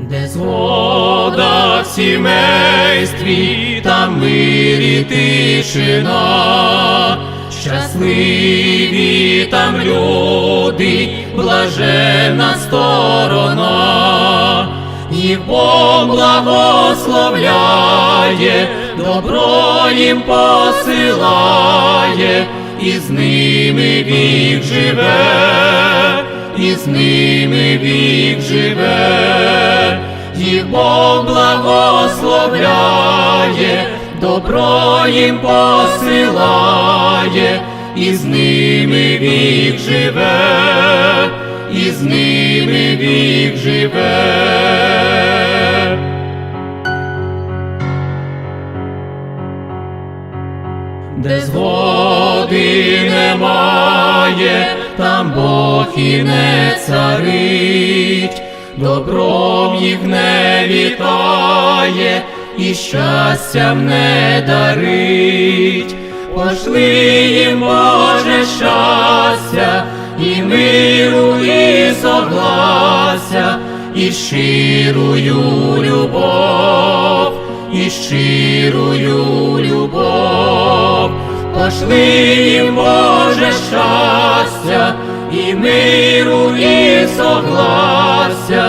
де згода в сімействі та мирі тишина, щасливі там люди, блаженна сторона, їх Бог благословляє, добро їм посилає, і з ними вік живе, і з ними вік живе, Бог благословляє, добро їм посилає, і з ними вік живе, і з ними вік живе. де згоди немає, там Бог і не царить, добром їх не вітає, і щастям не дарить. Пошли їм Боже щастя, і миру, і соглася, і щирую любов, і щирую любов, пошли їм Боже щастя, і миру, і соглася,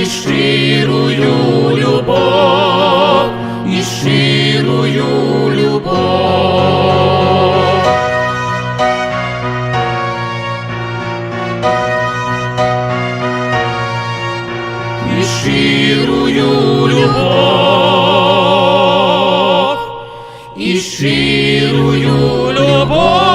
і щирую любов, і щирую любов. і щирую любов, і щирую любов.